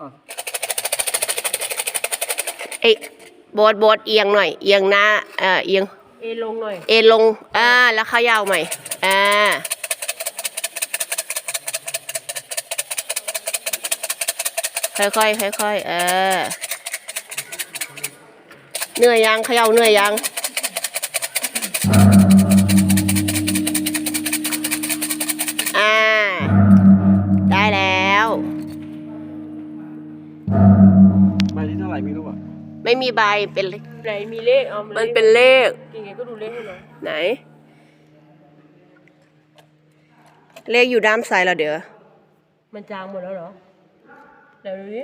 อะไอ้โบดโบดเอียงหน่อย เอียงหน้าเอ่อเอียง เอลงหน่อย เอ็นลง อ่า แล้วเขย่าใหม่ อ่า ค่อยๆค่อยๆเออ เหนื่อยยังเขย่าเหนื่อยยัง บที่เท่าไหร่ไม่รู้อะไม่มีใบเป็นไหนมีเลขเอามัมันเป็นเลขกินไงก็ดูเลขให้หน่อยไหน เลขอยู่ด้านซ้ายเราเดี๋ยวมันจางหมดแล้วเหรอเดี๋ยวดูดิ